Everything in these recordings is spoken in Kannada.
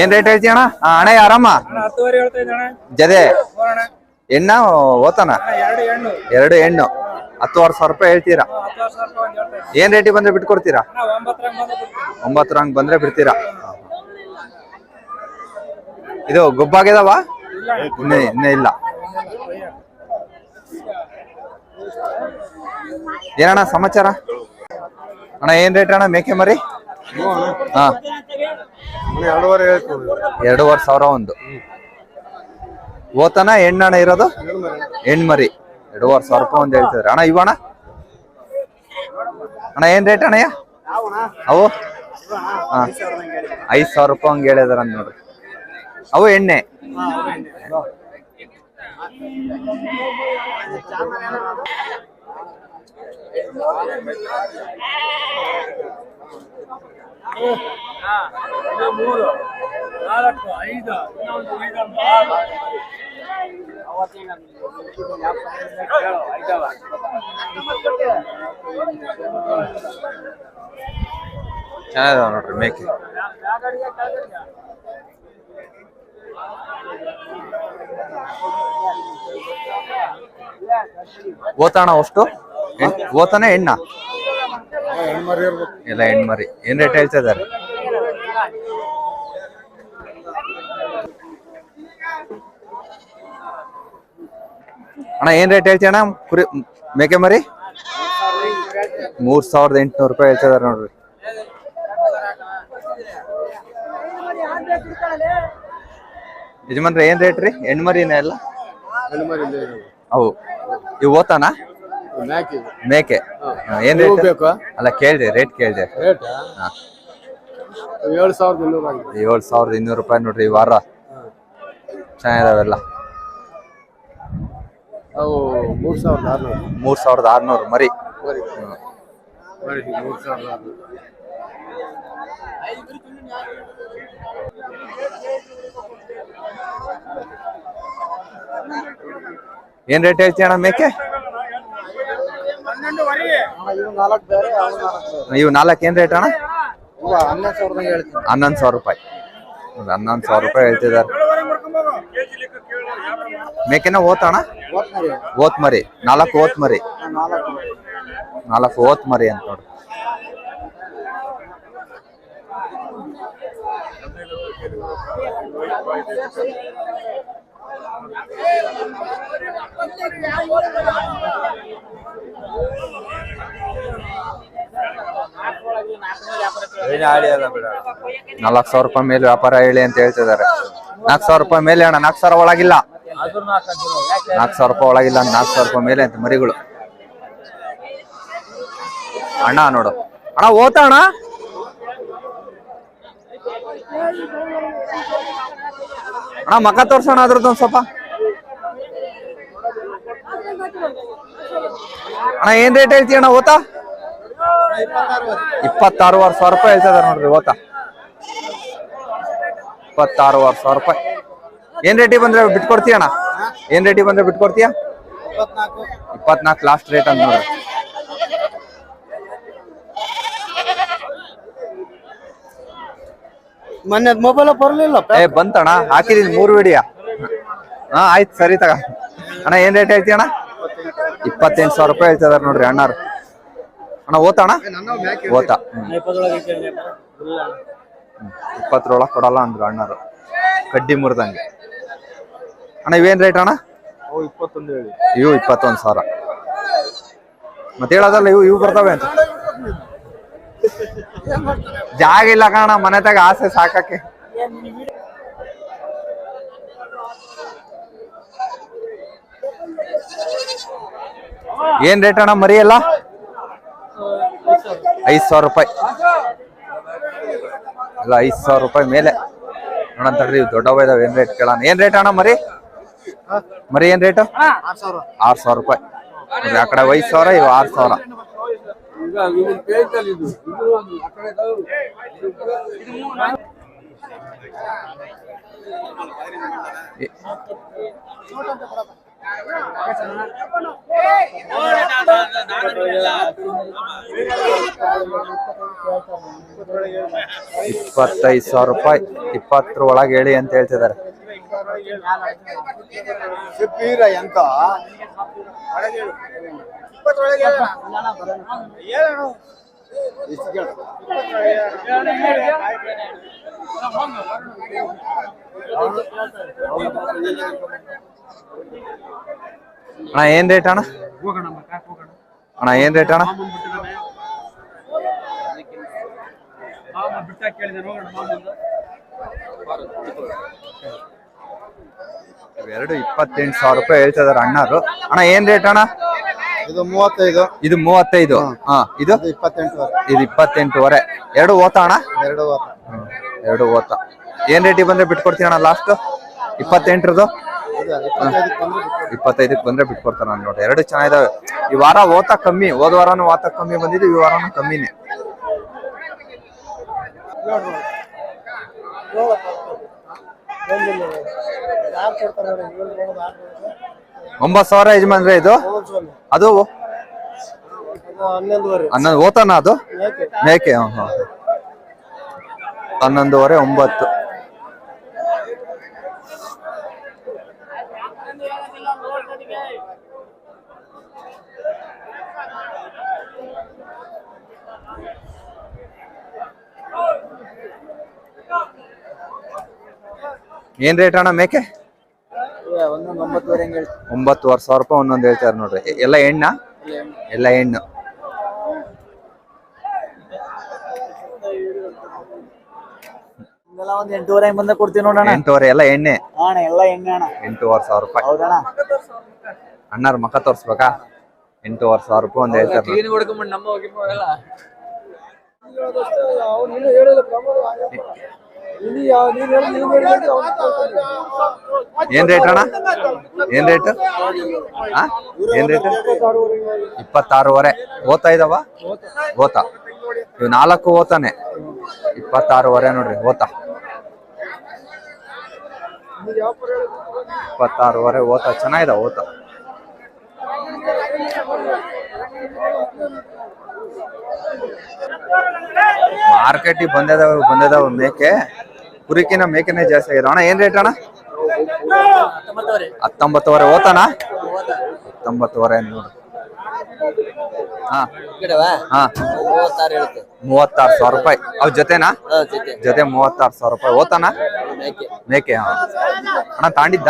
ಏನ್ ರೇಟ್ ಹೇಳ್ತೀಯ ಅಣ್ಣ? ಯಾರಮ್ಮ ಅಣ್ಣ ಆರಾಮ? ಹತ್ತುವರೆ ಹೇಳ್ತಾ ಇದ್ದಣ ಜದೆ? ಎಣ್ಣ ಹೆಣ್ಣ ಓತನ ಎರಡು ಹೆಣ್ಣು. ಎರಡು ಹೆಣ್ಣು. ಹತ್ತುವರೆ ಸಾವಿರ ರೂಪಾಯಿ ಹೇಳ್ತೀರಾ? ಹತ್ತು ವರ್ಷ ರೂಪಾಯಿ ಒಂದು ಹೇಳ್ತಾ ಇದ್ದೀನಿ ಏನ್ ರೇಟಿಗೆ ಬಂದ್ರೆ ಬಿಟ್ಕೊಡ್ತೀರಾ? ಬಂದು ಬಿಡ್ತೀನಿ ಒಂಬತ್ತರ ಹಂಗ್ ಬಂದ್ರೆ ಬಿಡ್ತೀರಾ? ಇದು ಗೊಬ್ಬಾಗ್ಯದವ? ಇನ್ನೇ ಇನ್ನೇ ಇಲ್ಲ. ಏನಣ್ಣ ಸಮಾಚಾರ? ಅಣ್ಣ ಏನ್ ರೇಟ್ ಅಣ್ಣ ಮೇಕೆ ಮರಿ? ಹಾ. ಎರಡೂವರೆ ಸಾವಿರ ಒಂದು. ಓತನ ಹೆಣ್ಣಣ್ಣ ಇರೋದು? ಹೆಣ್ಮರಿ. ಎರಡೂವರೆ ಸಾವಿರ ರೂಪಾಯಿ ಒಂದು ಹೇಳ್ತಿದ್ರೆ. ಅಣ್ಣ ಇವಣ ಅಣ್ಣ? ಏನ್ ರೇಟ್ ಅಣ್ಣಯ್ಯ ಅವು? ಹಾ. ಐದು ಸಾವಿರ ರೂಪಾಯಿ ಹಂಗೆ ಹೇಳಿದಾರ ನೋಡ್ರಿ. ಅವು ಎಣ್ಣೆ. ಮೂರು ನಾಲ್ಕು ಐದು ಇನ್ನೊಂದು ಐದೊಂದು ಆರು ಚೆನ್ನಾಗಿದಾವ ನೋಡ್ರಿ ಮೇಕೆ ಓತಾಣ ಅಷ್ಟು? ಹೆಣ್- ಎಣ್ಣ? ಎಲ್ಲ ಹೆಣ್ಮರಿ. ಏನ್ ರೇಟ್ ಹೇಳ್ತಾ ಇದಾರೆ ಅಣ್ಣ ಏನ್ ರೇಟ್ ಹೇಳ್ತೀಯ ಅಣ್ಣ? ಕುರಿ ಮೇಕೆ ಮರಿ? ಮೂರ್ ಸಾವಿರದ ಎಂಟುನೂರು ರೂಪಾಯಿ ಹೇಳ್ತಾ ಇದಾರೆ ನೋಡ್ರಿ. ಯಜಮಾನ್ರಿ ಏನ್ ರೇಟ್ ರೀ? ಹೆಣ್ಮರಿನ ಎಲ್ಲ. ಅವು ಇವು ಓತಾನ? ಮೇಕೆ. ಏನ್ ರೇಟ್? ಬೇಕು? ಅಲ್ಲ ಕೇಳಿದೆ ರೇಟ್ ಕೇಳಿದೆ. ಏಳ್ ಸಾವಿರದ ಇನ್ನೂರು ಆಗಿದೆ. ಏಳು ಸಾವಿರದ ಇನ್ನೂರು ರೂಪಾಯಿ ನೋಡ್ರಿ ಈ ವಾರ. ಚೆನ್ನಾಗಿದಾವೆಲ್ಲ. ಅವು ಮೂರು ಸಾವಿರದ ಆರುನೂರು. ಮೂರ್ ಸಾವಿರದ ಆರ್ನೂರು ಮರಿ. ಮರಿ. ಮರಿ ಮೂರು ಸಾವಿರದ ಆರುನೂರು. ಏನ್ ರೇಟ್ ಹೇಳ್ತೀಯ ಅಣ್ಣ ಮೇಕೆ? ಇವು ನಾಲ್ಕು ಏನ್ ರೇಟ್ ಅಣ್ಣ? ಹನ್ನೊಂದು ಸಾವಿರ ರೂಪಾಯಿ. ಒಂದು ಹನ್ನೊಂದು ಸಾವಿರ ರೂಪಾಯಿ ಹೇಳ್ತಿದ್ದಾರೆ. ಕೆಜಿ ಲೆಕ್ಕ ಕೇಳು ಯಾವ ಮೇಕೆನ ಓತಣ ಓತ್ ಮರಿ ನಾಲ್ಕು ಓತ್ ಮರಿ ನಾಲ್ಕು. ನಾಲ್ಕು ಓತ್ ಮರಿ ಅಂತ ನೋಡ್ರಿ ನಾಲ್ಕು ಸಾವಿರ ರೂಪಾಯಿ ಮೇಲೆ ವ್ಯಾಪಾರ ಹೇಳಿ ಅಂತ ಹೇಳ್ತಿದ್ದಾರೆ. ನಾಲ್ಕು ಸಾವಿರ ರೂಪಾಯಿ ಮೇಲೆ ಅಣ್ಣ, ನಾಲ್ಕು ಸಾವಿರ ಒಳಗಿಲ್ಲ. ನಾಲ್ಕು ಸಾವಿರ ರೂಪಾಯಿ ಒಳಗಿಲ್ಲ ನಾಲ್ಕು ಸಾವಿರ ರೂಪಾಯಿ ಮೇಲೆ ಅಂತ ಮರಿಗಳು. ಅಣ್ಣ ನೋಡು. ಅಣ್ಣ, ಓತ ಅಣ್ಣ. ಅಣ್ಣ ಮಕ ತೋರ್ಸೋಣ ಅದ್ರದ್ದು ಒಂದ್ ಸ್ವಲ್ಪ. ಅಣ್ಣ, ಏನ್ ರೇಟ್ ಹೇಳ್ತೀಯ ಅಣ್ಣ, ಓತಾ? ಇಪ್ಪತ್ತಾರೂವರೆ ಸಾವಿರ ರೂಪಾಯಿ ಹೇಳ್ತಿದಾರೆ ನೋಡ್ರಿ, ಓತಾ. ಇಪ್ಪತ್ತಾರೂವರೆ ಸಾವಿರ ರೂಪಾಯಿ. ಏನ್ ರೇಟಿಗೆ ಬಂದ್ರೆ ಬಿಟ್ಕೊಡ್ತೀಯ ಅಣ್ಣ? ಏನ್ ರೇಟಿಗೆ ಬಂದ್ರೆ ಬಿಟ್ಕೊಡ್ತೀಯ? ಇಪ್ಪತ್ನಾಲ್ಕು. ಲಾಸ್ಟ್ ರೇಟ್ ಅಂತ ನೋಡ್ರಿ. ಮೊನ್ನೆ ಮೊಬೈಲ್ ಬರಲಿಲ್ಲ ಏ, ಬಂತಣ್ಣ, ಹಾಕಿದೀನಿ, ಮೂರು ವಿಡಿಯ ಹಾ, ಆಯ್ತು, ಸರಿ ತಗ. ಅಣ್ಣ, ಏನ್ ರೇಟ್ ಐತಿ ಅಣ್ಣ ಇಪ್ಪತ್ತೆಂಟು ಸಾವಿರ ರೂಪಾಯಿ ಹೇಳ್ತಿದಾರೆ ನೋಡ್ರಿ ಅಣ್ಣಾರು. ಅಣ್ಣ ಓತಣ ಓತ. ಇಪ್ಪತ್ತರೊಳಗೆ ಕೊಡಲ್ಲ ಅಂದ್ರು ಅಣ್ಣಾರು. ಕಡ್ಡಿ ಮುರಿದಂಗೆ. ಅಣ್ಣ, ಇವೇನ್ ರೇಟ್ ಅಣ್ಣ? ಇವು ಇಪ್ಪತ್ತೊಂದು ಸಾವಿರ. ಮತ್ತೆ ಹೇಳೋದಲ್ಲ, ಇವು ಇವು ಬರ್ತಾವೆ ಅಂತ. ಜಾಗ ಇಲ್ಲ ಕಾಣ ಮನೆತಾಗ ಆಸೆ ಸಾಕಕ್ಕೆ. ಏನ್ ರೇಟ್ ಅಣ್ಣ ಮರಿ ಎಲ್ಲ? ಐದ್ ಸಾವಿರ ರೂಪಾಯಿ. ಅಲ್ಲ ಐದ್ ಸಾವಿರ ರೂಪಾಯಿ ಮೇಲೆ. ನೋಡೋಣ ತಡ್ರಿ ದೊಡ್ಡವ ಇದಾವೆ ಏನ್ ರೇಟ್ ಕೇಳೋಣ. ಏನ್ ರೇಟ್ ಅಣ್ಣ ಮರಿ? ಮರಿ ಏನ್ ರೇಟ್ ಆರು ಸಾವಿರ. ರೂಪಾಯಿ. ಆ ಕಡೆ ಐದ್ ಸಾವಿರ ಇವ್ ಆರ್ ಸಾವಿರ. ಇಪ್ಪತ್ತೈದು ಸಾವಿರ ರೂಪಾಯಿ ಇಪ್ಪತ್ತರ ಒಳಗೆ ಹೇಳಿ ಅಂತ ಹೇಳ್ತಿದ್ದಾರೆ. ಸಿಪ್ಪೀರ ಎಂತ? ಅಣ್ಣ, ಏನ್ ರೇಟ್ ಅಣ್ಣ? ಅಣ್ಣ, ಏನ್ ರೇಟ್ ಅಣ್ಣ? ಎರಡು ಇಪ್ಪತ್ತೆಂಟು ಸಾವಿರ ರೂಪಾಯಿ ಹೇಳ್ತಿದಾರೆ ಅಣ್ಣರು ಅಣ್ಣ, ಏನ್ ರೇಟ್ ಅಣ್ಣ? ಇದು ಮೂವತ್ತೈದು. ಇದು ಮೂವತ್ತೈದು. ಹಾ. ಇದು? ಇಪ್ಪತ್ತೆಂಟುವರೆ ಇದು ಇಪ್ಪತ್ತೆಂಟುವರೆ. ಎರಡು ಓತ ಅಣ್ಣ? ಎರಡು ಎರಡು ಓತ. ಏನ್ ರೇಟಿಗೆ ಬಂದ್ರೆ ಬಿಟ್ಕೊಡ್ತೀವಿ ಅಣ್ಣ ಲಾಸ್ಟ್ ಇಪ್ಪತ್ತೆಂಟರದು? ಇಪ್ಪತ್ತೈದಕ್ಕೆ ಬಂದ್ರೆ ಬಿಟ್ಕೊಡ್ತಾರ ನಾನು ನೋಡಿ. ಎರಡು ಚೆನ್ನಾಗಿದಾವೆ. ಈ ವಾರ ಓತ ಕಮ್ಮಿ. ಹೋದ ವಾರನು ಓತ ಕಮ್ಮಿ ಬಂದಿದ್ದು ಈ ವಾರನು ಕಮ್ಮಿನೇ. ಒಂಬತ್ತು ಸಾವಿರ ಯಜಮಾನ್ರೆ ಇದು? ಅದು? ಹನ್ನೊಂದು ಓತಾನ ಅದು? ಮೇಕೆ. ಹನ್ನೊಂದುವರೆ ಒಂಬತ್ತು. ಏನ್ ರೇಟ್ ಅಣ್ಣ ಮೇಕೆ? ಒಂಬತ್ತುವರೆ ಹಂಗೆ ಹೇಳ್ತೀನಿ ಒಂಬತ್ತುವರೆ ಸಾವಿರ ರೂಪಾಯಿ ಒಂದೊಂದು ಹೇಳ್ತಾರೆ ನೋಡ್ರಿ. ಎಲ್ಲ ಹೆಣ್ಣ? ಎಲ್ಲ ಹೆಣ್ಣು. ಇದೆಲ್ಲ ಒಂದ್ ಎಂಟೂವರೆ ಬಂದ ಕೊಡ್ತೀವಿ ನೋಡೋಣ ಎಂಟೂವರೆ ಎಲ್ಲ ಎಣ್ಣೆ ಅಣ್ಣ ಎಲ್ಲ ಎಣ್ಣೆ ಅಣ್ಣ. ಎಂಟೂವರೆ ಸಾವಿರ ರೂಪಾಯಿ. ಹೌದಣ್ಣ. ಅಣ್ಣಾರ್ ಮಕ್ಕ ತೋರ್ಸ್ಬೇಕಾ? ಎಂಟೂವರೆ ಸಾವಿರ ರೂಪಾಯಿ ಒಂದು ಹೇಳ್ತಾರೆ. ಏನ್ ರೇಟ್ ಅಣ್ಣ? ಏನ್ ರೇಟ್ ಏನ್ ರೇಟ್ ಇಪ್ಪತ್ತಾರೂವರೆ. ಓದ್ತಾ ಇದಾವ? ಓತಾ. ಇವ್ ನಾಲ್ಕು ಓತಾನೆ. ಇಪ್ಪತ್ತಾರೂವರೆ ನೋಡ್ರಿ, ಓತಾ. ಇಪ್ಪತ್ತಾರೂವರೆ ಓತಾ. ಚೆನ್ನಾಗಿದಾವ ಓತಾ. ಮಾರ್ಕೆಟಿಗೆ ಬಂದಿದಾವ ಬಂದಿದಾವ ಮೇಕೆ. ಕುರಿಕಿನ ಮೇಕೆನೆ ಜಾಸ್ತಿ ಆಗಿದೆ ಅಣ್ಣ ಏನ್ ರೇಟ್ ಅಣ್ಣ? ಹತ್ತೊಂಬತ್ತುವರೆ. ಓತಾನ ಹತ್ತೊಂಬತ್ತುವರೆ ನೋಡಿ. ಮೂವತ್ತಾರು ಸಾವಿರ ರೂಪಾಯಿ. ಅವ್ ಜೊತೆನಾ? ಜೊತೆ ಮೂವತ್ತಾರು ಸಾವಿರ ರೂಪಾಯಿ. ಓತಾನ ಮೇಕೆ ಅಣ್ಣ ತಾಂಡಿದ್ದ?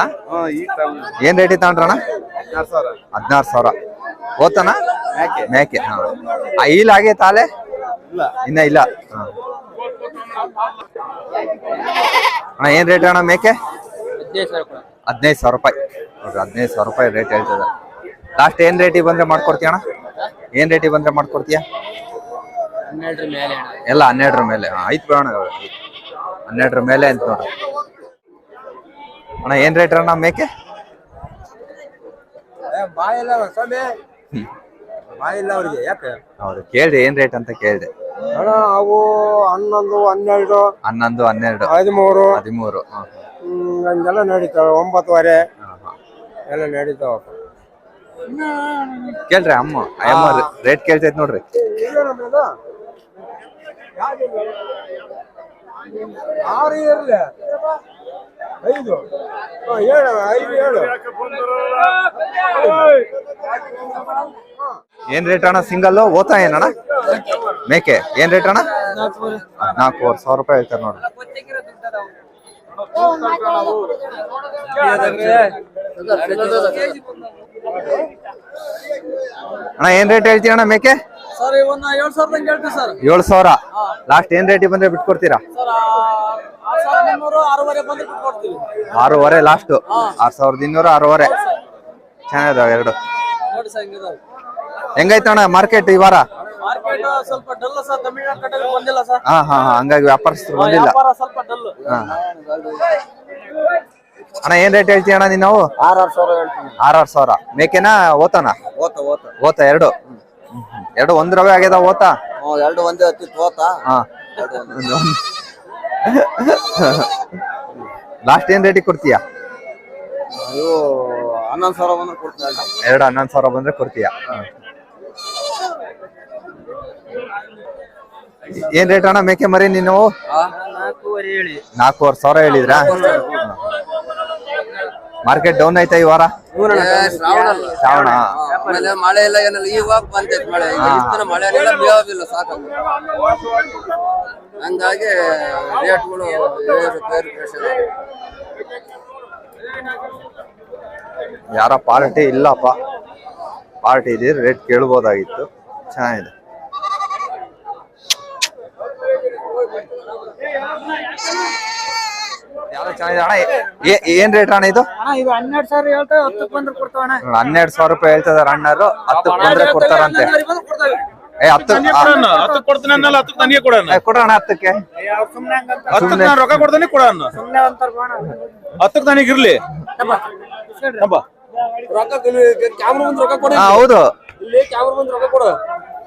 ಏನ್ ರೇಟ್ ತಗೊಂಡ್ರಣ ಹದಿನಾರು ಸಾವಿರ. ಓತಾನ ಮೇಕೆ. ಹಾ. ಇಲ್ಲ ಆಗೈತ ಆಲೆ ಇನ್ನ ಇಲ್ಲ. ಹಾ. ಅಣ್ಣ ಏನ್ ರೇಟ್ ಅಣ್ಣ ಮೇಕೆ? ಹದಿನೈದು ಸಾವಿರ ರೂಪಾಯಿ. ನೋಡ್ರಿ ಹದಿನೈದು ಸಾವಿರ ರೂಪಾಯಿ ರೇಟ್ ಹೇಳ್ತದ ಲಾಸ್ಟ್ ಏನ್ ರೇಟಿಗೆ ಬಂದ್ರೆ ಮಾಡ್ಕೊಡ್ತೀಯ ಅಣ್ಣ? ಏನ್ ರೇಟಿಗೆ ಬಂದ್ರೆ ಮಾಡ್ಕೊಡ್ತೀಯ? ಎಲ್ಲ ಹನ್ನೆರಡರ ಮೇಲೆ. ಹಾ, ಆಯ್ತು ಬೇಡ ಹನ್ನೆರಡರ ಮೇಲೆ ಅಂತ ನೋಡ್ರಿ. ಅಣ್ಣ ಏನ್ ರೇಟ್ ಅಣ್ಣ ಮೇಕೆ? ಬಾಯಿಲ್ಲ ಅವ್ರಿಗೆ ಯಾಕೆ? ಹೌದು ಕೇಳ್ರಿ ಏನ್ ರೇಟ್ ಅಂತ ಕೇಳ್ದೆ. ಅಣ್ಣ ಅವು ಹನ್ನೊಂದು ಹನ್ನೆರಡು ಹನ್ನೊಂದು ಹನ್ನೆರಡು. ಹದಿಮೂರು. ಹದಿಮೂರು ಹ್ಮ್, ಹಂಗೆಲ್ಲ ನಡೀತಾವೆ ಒಂಬತ್ತುವರೆ. ಎಲ್ಲ ನಡೀತಾವ. ಕೇಳ್ರಿ ಅಮ್ಮ ಅಮ್ಮ ರೇಟ್ ಕೇಳ್ತೈತ್ ನೋಡ್ರಿ. ಆರು ಇರಲಿ? ಐದು. ಹಾ, ಏಳು ಐದು ಏಳು. ಏನ್ ರೇಟ್ ಅಣ್ಣ? ಸಿಂಗಲ್ ಓತಾ ಏನಣ್ಣ ಮೇಕೆ. ಏನ್ ರೇಟ್ ಅಣ್ಣ? ಹದಿನಾಲ್ಕೂವರೆ ಸಾವಿರ ರೂಪಾಯಿ ಹೇಳ್ತಾರೆ ನೋಡ್ರಿ ಅಣ್ಣ ಏನ್ ರೇಟ್ ಹೇಳ್ತೀರ ಅಣ್ಣ ಮೇಕೆ? ಏಳು ಸಾವಿರ. ಲಾಸ್ಟ್ ಏನ್ ರೇಟಿಗೆ ಬಂದ್ರೆ ಬಿಟ್ಕೊಡ್ತೀರಾ? ಆರೂವರೆ ಲಾಸ್ಟ್ ಆರ್ ಸಾವಿರದ ಇನ್ನೂರು ಆರೂವರೆ. ಚೆನ್ನಾಗಿದಾವೆ ಎರಡು. ಹೆಂಗೈತಣ್ಣ ಮಾರ್ಕೆಟ್ ಈ ವಾರ? ಮಾರ್ಕೆಟ್ ಸ್ವಲ್ಪ ಡಲ್ ಸರ್ ತಮಿಳ್ನಾಡು ಕಡೆಗೆ ಬಂದಿಲ್ಲ ಸರ್ ಹಾ ಹಾ ಹಾ ಹಂಗಾಗಿ ವ್ಯಾಪಾರಸ್ಥರು ಬಂದಿಲ್ಲ. ವ್ಯಾಪಾರ ಸ್ವಲ್ಪ ಡಲ್ ಹಾ ಅಣ್ಣ ಏನ್ ರೇಟ್ ಹೇಳ್ತೀಯ ಅಣ್ಣ ನೀನು ಆರ್ ಆರ್ ಸಾವಿರ ಹೇಳ್ತೀನಿ. ಆರಾರು ಸಾವಿರ. ಮೇಕೆನಾ ಓತಾನ? ಓತ ಓತ. ಓತ ಎರಡು? ಎರಡು ಒಂದ್ ರವೆ ಆಗ್ಯದ ಓತ? ಎರಡು ಒಂದೇ ಹತ್ತಿತ್ತು ಓತ. ಹಾ. ಲಾಸ್ಟ್ ಏನ್ ರೇಟಿಗೆ ಕೊಡ್ತೀಯ? ಇವು ಹನ್ನೊಂದು ಸಾವಿರ ಬಂದ್ರೆ ಕೊಡ್ತೀನಿ ಎರಡು ಹನ್ನೊಂದು ಸಾವಿರ ಬಂದ್ರೆ ಕೊಡ್ತೀಯ? ಏನ್ ರೇಟ್ ಅಣ್ಣ ಮೇಕೆ ಮರಿ ನೀನು? ನಾಲ್ಕೂವರೆ ಸಾವಿರ ಹೇಳಿದ್ರಾ? ಮಾರ್ಕೆಟ್ ಡೌನ್ ಆಯ್ತಾ ಈ ವಾರ? ಶ್ರಾವಣ ಶ್ರಾವಣ. ಮಳೆ ಇಲ್ಲ ಏನಿಲ್ಲ ಇವಾಗ ಬಂದೈತೆ ಮಳೆ. ಮಳೆ ಇಲ್ಲ ಸಾಕು. ಹಂಗಾಗಿ ರೇಟ್ಗಳು ಯಾರ ಪಾರ್ಟಿ ಇಲ್ಲಪ್ಪ. ಪಾರ್ಟಿ ಇದೀರಿ ರೇಟ್ ಕೇಳ್ಬೋದಾಗಿತ್ತು. ಚೆನ್ನಾಗಿದೆ. ಯಾವ್ದು ಚೆನ್ನಾಗಿದೆ ಅಣ್ಣ. ಏ- ಏನ್ ರೇಟ್ ಅಣ್ಣ ಇದು? ಅಣ್ಣ ಇದು ಹನ್ನೆರಡು ಸಾವಿರ ಹತ್ತಕ್ಕೆ ಬಂದ್ರೆ ಕೊಡ್ತಾವಣ್ಣ ಹನ್ನೆರಡು ಸಾವಿರ ರೂಪಾಯಿ ಹೇಳ್ತಿದಾರೆ ಅಣ್ಣರು ಹತ್ತು ಬಂದ್ರೆ ಕೊಡ್ತಾರಂತೆ ಏ ಹತ್ತು ಕೊಡೋಣ ಹತ್ತಕ್ಕೆ ಕೊಡ್ತೀನಿ ಅನ್ನಲ್ಲ ಹತ್ತಕ್ಕೆ ನನಗೆ ಕೊಡೋಣ ಏ, ಕೊಡೋಣ ಹತ್ತಕ್ಕೆ. ಹತ್ತಕ್ಕೆ ನಾನು ರೊಕ್ಕ ಕೊಡ್ತೀನಿ ಕೊಡೋಣ ಸುಮ್ಮನೆ ಅಂತಾರ ಬಾಣ ಹತ್ತಕ್ಕೆ ನನಗೆ ಇರ್ಲಿ. ಹಬ್ಬ ರೊಕ್ಕ ಕ್ಯಾಮ್ರಾ ಮುಂದೆ ರೊಕ್ಕ ಕೊಡಿ. ಹಾ ಹೌದು. ಇಲ್ಲಿ ಕ್ಯಾಮ್ರಾ ಮುಂದೆ ರೊಕ್ಕ ಕೊಡು.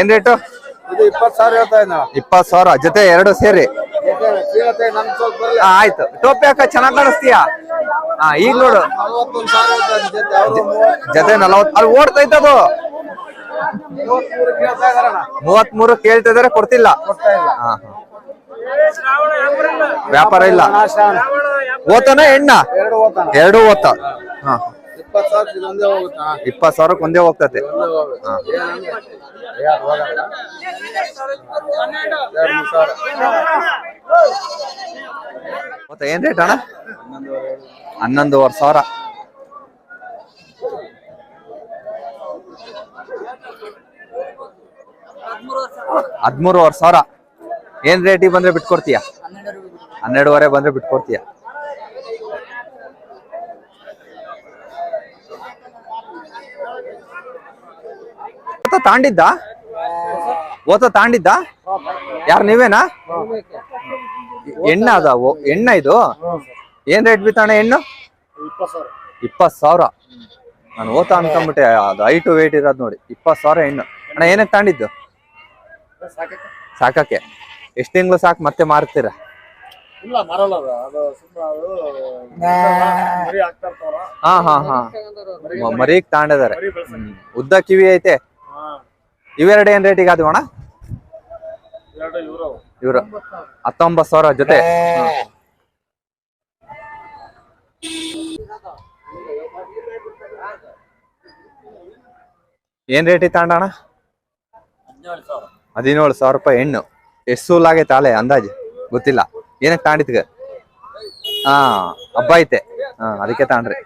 ಏನ್ ರೇಟು ಇಪ್ಪತ್ ಸಾವಿರ ಜೊತೆ ಎರಡು ಸೇರಿ. ಆಯ್ತು. ಟೋಪಿ ಹಾಕ ಚೆನ್ನಾಗ್ ಕಾಣಿಸ್ತೀಯಾ? ಹಾ ಈಗ ನೋಡು. ಜೊತೆ ನಲವತ್ ಅಲ್ಲಿ ಓಡ್ತೈತೆ ಅದು ಮೂವತ್ ಮೂರು ಕೇಳ್ತಿದ್ರೆ ಕೊಡ್ತಿಲ್ಲ. ವ್ಯಾಪಾರ ಇಲ್ಲ. ಓತನ ಎಣ್ಣ? ಎರಡು ಓತ. ಹಾ. ಇಪ್ಪತ್ತು ಸಾವಿರ ಇದೊಂದೇ ಹೋಗುತ್ತಾ? ಇಪ್ಪತ್ ಸಾವಿರಕ್ಕೆ ಒಂದೇ ಹೋಗ್ತತೆ. ಒಂದೇ ಹೋಗುತ್ತೆ. ಏನಂದ್ರೆ ಯಾರು ಹೋಗಲ್ಲ ಎರಡು ಮೂರು ಸಾವಿರ. ಮತ್ತೆ ಏನ್ ರೇಟ್ ಅಣ್ಣ? ಹನ್ನೊಂದುವರೆ ಸಾವಿರ. ಹದಿಮೂರುವರೆ ಸಾವಿರ. ಏನ್ ರೇಟಿಗೆ ಬಂದ್ರೆ ಬಿಟ್ಕೊಡ್ತೀಯ? ಹನ್ನೆರಡುವರೆ ಬಂದ್ರೆ ಬಿಟ್ಕೊಡ್ತೀಯ? ತಾಂಡಿದ್ದ? ಓತ ತಾಂಡಿದ್ದ? ಯಾರು ನೀವೇನಾ? ಎಣ್ಣ ಅದ? ಓ- ಎಣ್ಣ ಇದು? ಏನ್ ರೇಟ್ ಬಿತ್ತಣ್ಣ ಹೆಣ್ಣು? ಇಪ್ಪತ್ ಸಾವಿರ. ನಾನು ಓತ ಅನ್ಕೊಂಬಿಟ್ಟೆ ಅದು ಹೈಟು ವೇಟ್ ಇರೋದು ನೋಡಿ. ಇಪ್ಪತ್ ಸಾವಿರ ಹೆಣ್ಣು. ಅಣ್ಣ ಏನಕ್ಕೆ ತಾಂಡಿದ್ದು? ಸಾಕಕ್ಕೆ. ಎಷ್ಟು ತಿಂಗಳು ಸಾಕು ಮತ್ತೆ ಮಾರ್ತೀರ? ಇಲ್ಲ ಮರಲ್ಲ ಅದು. ಅದು ಸುಮ್ಮನೆ ಅದು ಮರಿ ಹಾಕ್ತಾ ಇರ್ತಾವಲ್ಲ ಹಾ ಹಾ ಹಾ. ಮರೀಗ್ ತಾಂಡಿದಾರೆ. ಉದ್ದ ಕಿವಿ ಐತೆ. ಇವೆರಡು ಏನ್ ರೇಟಿಗೆ ಈಗ ಅಣ್ಣ? ಇವರು. ಹತ್ತೊಂಬತ್ತು ಸಾವಿರ ಜೊತೆ. ಏನ್ ರೇಟ್ ಇತ್ತ ಅಣ್ಣ? ಹದಿನೇಳು ಸಾವಿರ. ಹದಿನೇಳು ಸಾವಿರ ರೂಪಾಯಿ ಹೆಣ್ಣು. ಎಷ್ಟು ಸೂಲಾಗೈತೆ ಆಲೆ ಅಂದಾಜು? ಗೊತ್ತಿಲ್ಲ. ಏನಕ್ಕೆ ತಾಂಡಿತ್ಗ ಹಾ ಹಬ್ಬ ಐತೆ. ಹಾ ಅದಕ್ಕೆ ತಾಂಡ್ರಿ.